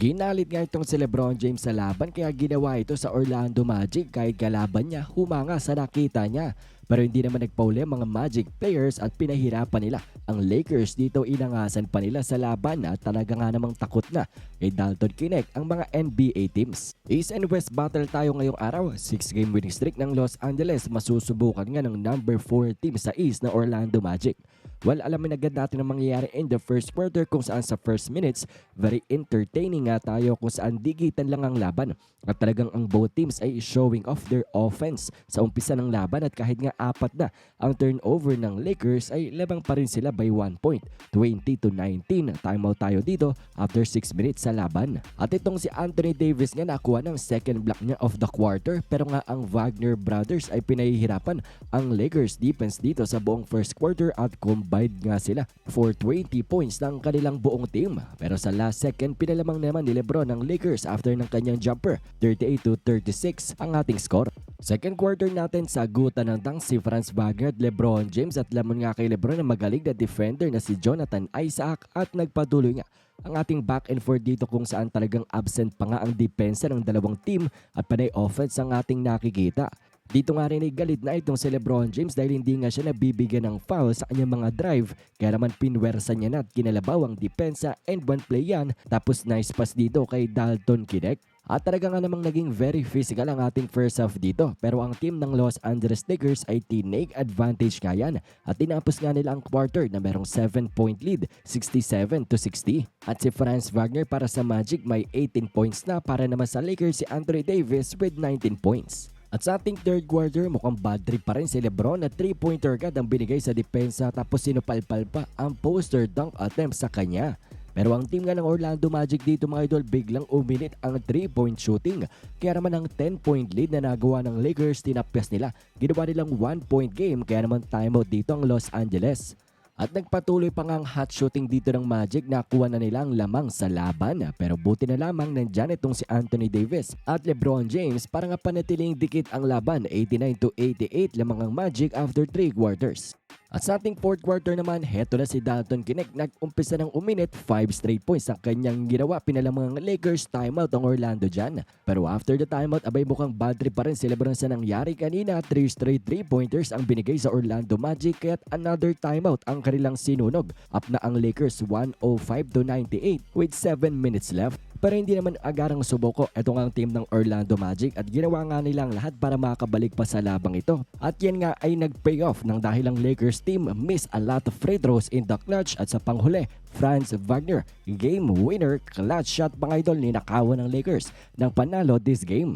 Ginalit nga itong si Lebron James sa laban kaya ginawa ito sa Orlando Magic kahit kalaban niya humanga sa nakita niya. Pero hindi naman nagpauli mga Magic players at pinahirapan nila. Ang Lakers dito inangasan pa nila sa laban at talaga nga namang takot na kay Dalton Kinect ang mga NBA teams. East and West battle tayo ngayong araw. 6 game winning streak ng Los Angeles masusubukan nga ng number 4 team sa East na Orlando Magic. Well, alamin agad natin ang mangyayari in the first quarter kung saan sa first minutes, very entertaining nga tayo kung saan digitan lang ang laban. At talagang ang both teams ay showing off their offense sa umpisa ng laban at kahit nga apat na ang turnover ng Lakers ay labang pa rin sila by 1 point, 20 to 19. Timeout tayo dito after 6 minutes sa laban. At itong si Anthony Davis nga nakuha ng second block niya of the quarter pero nga ang Wagner brothers ay pinahihirapan ang Lakers defense dito sa buong first quarter at combined nga sila for 20 points ng kanilang buong team. Pero sa last second, pinalamang naman ni Lebron ng Lakers after ng kanyang jumper. 38 to 36 ang ating score. Second quarter natin, sagutan ng dunk si Franz Wagner at Lebron James at lamon nga kay Lebron na magaling na defender na si Jonathan Isaac at nagpatuloy nga ang ating back and forth dito kung saan talagang absent pa nga ang depensa ng dalawang team at panay offense ang ating nakikita. Dito nga rin ay galit na itong si Lebron James dahil hindi nga siya nabibigyan ng foul sa kanyang mga drive kaya naman pinwersa niya na at kinalabaw ang depensa and one play yan tapos nice pass dito kay Dalton Kidek. At talaga nga namang naging very physical ang ating first half dito pero ang team ng Los Angeles Lakers ay tinake advantage nga yan at tinapos nga nila ang quarter na merong 7 point lead 67 to 60. At si Franz Wagner para sa Magic may 18 points na para naman sa Lakers si Anthony Davis with 19 points. At sa ating third quarter, mukhang bad trip pa rin si Lebron na 3-pointer agad ang binigay sa depensa tapos sinupalpal pa ang poster dunk attempt sa kanya. Pero ang team nga ng Orlando Magic dito mga idol biglang uminit ang 3-point shooting. Kaya naman ang 10-point lead na nagawa ng Lakers tinapyas nila. Ginawa nilang 1-point game kaya naman timeout dito ang Los Angeles. At nagpatuloy pa nga ang hot shooting dito ng Magic na kuha na nila ang lamang sa laban. Pero buti na lamang nandyan itong si Anthony Davis at Lebron James para nga panatiling dikit ang laban 89 to 88 lamang ang Magic after 3 quarters. At sa ating fourth quarter naman, heto na si Dalton Kinect. Nag-umpisa ng uminit, 5 straight points ang kanyang ginawa. Pinalamang ang Lakers, timeout ang Orlando dyan. Pero after the timeout, abay mukhang bad trip pa rin si Lebron sa nangyari kanina. 3 straight 3-pointers ang binigay sa Orlando Magic kaya't another timeout ang kanilang sinunog. Up na ang Lakers 105 to 98 with 7 minutes left. Pero hindi naman agarang suboko ito nga ang team ng Orlando Magic at ginawa nga nilang lahat para makabalik pa sa labang ito. At yan nga ay nag-pay off nang dahil ang Lakers team miss a lot of free throws in the clutch at sa panghuli, Franz Wagner, game winner, clutch shot mga idol ni nakawan ng Lakers ng panalo this game.